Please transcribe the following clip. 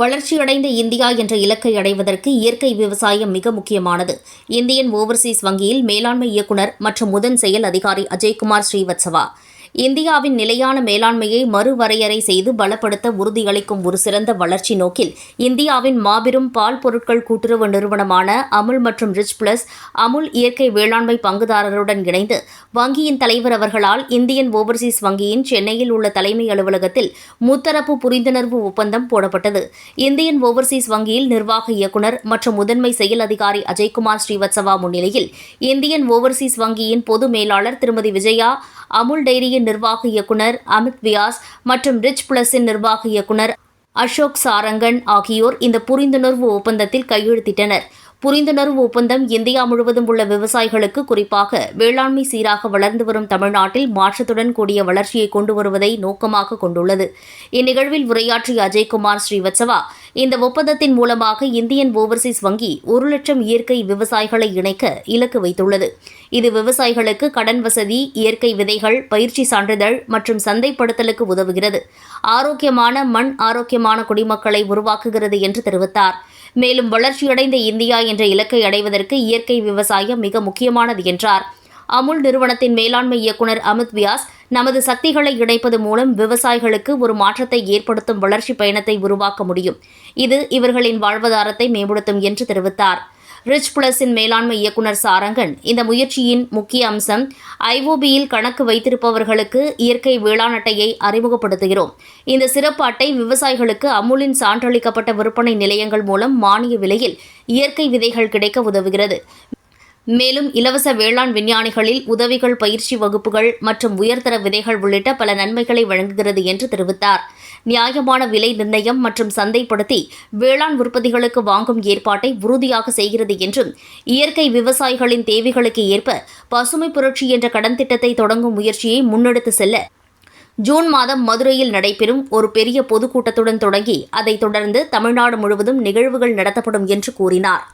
வளர்ச்சியடைந்த இந்தியா என்ற இலக்கை அடைவதற்கு இயற்கை விவசாயம் மிக முக்கியமானது. இந்தியன் ஓவர்சீஸ் வங்கியில் மேலாண்மை இயக்குநர் மற்றும் முதன் செயல் அதிகாரி அஜய்குமார் ஸ்ரீவத்சவா. இந்தியாவின் நிலையான மேலாண்மையை மறுவரையறை செய்து பலப்படுத்த உறுதியளிக்கும் ஒரு சிறந்த வளர்ச்சி நோக்கில் இந்தியாவின் மாபெரும் பால் பொருட்கள் கூட்டுறவு நிறுவனமான அமுல் மற்றும் ரிச் பிளஸ் அமுல் இயற்கை வேளாண்மை பங்குதாரருடன் இணைந்து வங்கியின் தலைவர் அவர்களால் இந்தியன் ஓவர்சீஸ் வங்கியின் சென்னையில் உள்ள தலைமை அலுவலகத்தில் முத்தரப்பு புரிந்துணர்வு ஒப்பந்தம் போடப்பட்டது. இந்தியன் ஓவர்சீஸ் வங்கியில் நிர்வாக இயக்குநர் மற்றும் முதன்மை செயல் அதிகாரி அஜய்குமார் ஸ்ரீவத்சவா முன்னிலையில் இந்தியன் ஓவர்சீஸ் வங்கியின் பொது மேலாளர் திருமதி விஜயா அமுல் டைரியின் நிர்வாக இயக்குநர் அமித் வியாஸ் மற்றும் ரிச் பிளஸின் நிர்வாக இயக்குநர் அசோக் சாரங்கன் ஆகியோர் இந்த புரிந்துணர்வு ஒப்பந்தத்தில் கையெழுத்திட்டனர். புரிந்துணர்வு ஒப்பந்தம் இந்தியா முழுவதும் உள்ள விவசாயிகளுக்கு குறிப்பாக வேளாண்மை சீராக வளர்ந்து வரும் தமிழ்நாட்டில் மாற்றத்துடன் கூடிய வளர்ச்சியை கொண்டு வருவதை நோக்கமாக கொண்டுள்ளது. இந்நிகழ்வில் உரையாற்றிய அஜய்குமார் ஸ்ரீவத்சவா இந்த ஒப்பந்தத்தின் மூலமாக இந்தியன் ஓவர்சீஸ் வங்கி ஒரு லட்சம் இயற்கை விவசாயிகளை இணைக்க இலக்கு வைத்துள்ளது. இது விவசாயிகளுக்கு கடன் வசதி இயற்கை விதைகள் பயிற்சி சான்றிதழ் மற்றும் சந்தைப்படுத்தலுக்கு உதவுகிறது. ஆரோக்கியமான மண் ஆரோக்கியமான குடிமக்களை உருவாக்குகிறது என்று தெரிவித்தார். மேலும் வளர்ச்சியடைந்த இந்தியா என்ற இலக்கை அடைவதற்கு இயற்கை விவசாயம் மிக முக்கியமானது என்றார். அமுல் நிறுவனத்தின் மேலாண்மை இயக்குநர் அமித் வியாஸ் நமது சக்திகளை இணைப்பது மூலம் விவசாயிகளுக்கு ஒரு மாற்றத்தை ஏற்படுத்தும் வளர்ச்சி பயணத்தை உருவாக்க முடியும். இது இவர்களின் வாழ்வாதாரத்தை மேம்படுத்தும் என்று தெரிவித்தார். ரிச் பிளஸின் மேலாண்மை இயக்குநர் சாரங்கன். இந்த முயற்சியின் முக்கிய அம்சம் ஐஓபியில் கணக்கு வைத்திருப்பவர்களுக்கு இயற்கை வேளாண் அட்டையை அறிமுகப்படுத்துகிறோம். இந்த சிறப்பு அட்டை விவசாயிகளுக்கு அமுலின் சான்றளிக்கப்பட்ட விற்பனை நிலையங்கள் மூலம் மானிய விலையில் இயற்கை விதைகள் கிடைக்க உதவுகிறது. மேலும் இலவச வேளாண் விஞ்ஞானிகளில் உதவிகள் பயிற்சி வகுப்புகள் மற்றும் உயர்தர விதைகள் உள்ளிட்ட பல நன்மைகளை வழங்குகிறது என்று தெரிவித்தார். நியாயமான விலை நிர்ணயம் மற்றும் சந்தைப்படுத்தி வேளாண் உற்பத்திகளுக்கு வாங்கும் ஏற்பாட்டை உறுதியாக செய்கிறது என்றும் இயற்கை விவசாயிகளின் தேவைகளுக்கு ஏற்ப பசுமை புரட்சி என்ற கடன் திட்டத்தை தொடங்கும் முயற்சியை முன்னெடுத்து செல்ல ஜூன் மாதம் மதுரையில் நடைபெறும் ஒரு பெரிய பொதுக்கூட்டத்துடன் தொடங்கி அதைத் தொடர்ந்து தமிழ்நாடு முழுவதும் நிகழ்வுகள் நடத்தப்படும் என்று கூறினார்.